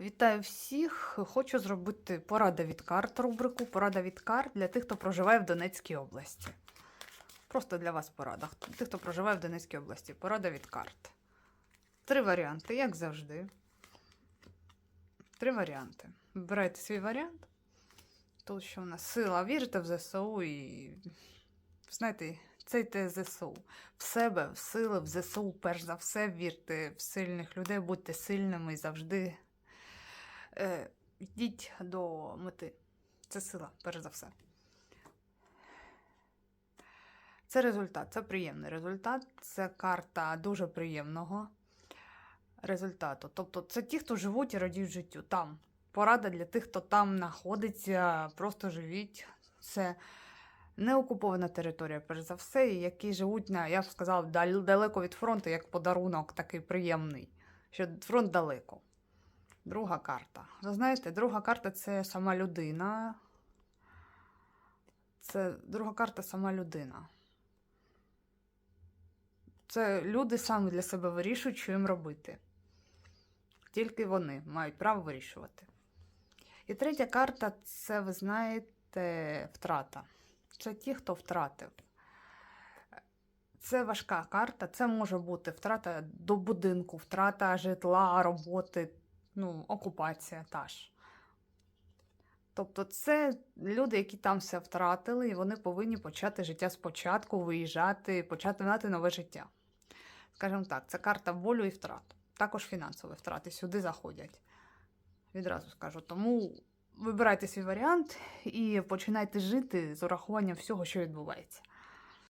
Вітаю всіх! Хочу зробити порада від карт рубрику. Порада від карт для тих, хто проживає в Донецькій області. Просто для вас порада. Тих, хто проживає в Донецькій області. Порада від карт. Три варіанти, як завжди. Три варіанти. Вибирайте свій варіант. Тут що в нас сила. Вірите в ЗСУ і знаєте, це йде ЗСУ. В себе, в сили, в ЗСУ, перш за все, вірте в сильних людей, будьте сильними і завжди йдіть до мети. Це сила, перш за все. Це результат, це приємний результат. Це карта дуже приємного результату. Тобто, це ті, хто живуть і радіють життю. Там порада для тих, хто там знаходиться, просто живіть. Це не окупована територія, перш за все, і які живуть на, я б сказала, далеко від фронту, як подарунок такий приємний, що фронт далеко. Друга карта. Ви знаєте, друга карта це сама людина. Це друга карта сама людина. Це люди самі для себе вирішують, що їм робити. Тільки вони мають право вирішувати. І третя карта це, ви знаєте, втрата. Це ті, хто втратив. Це важка карта. Це може бути втрата до будинку, втрата житла, роботи, ну, окупація та ж. Тобто, це люди, які там все втратили, і вони повинні почати життя спочатку, виїжджати, почати мати нове життя. Скажімо так, це карта болю і втрат. Також фінансові втрати сюди заходять. Відразу скажу. Тому вибирайте свій варіант і починайте жити з урахуванням всього, що відбувається.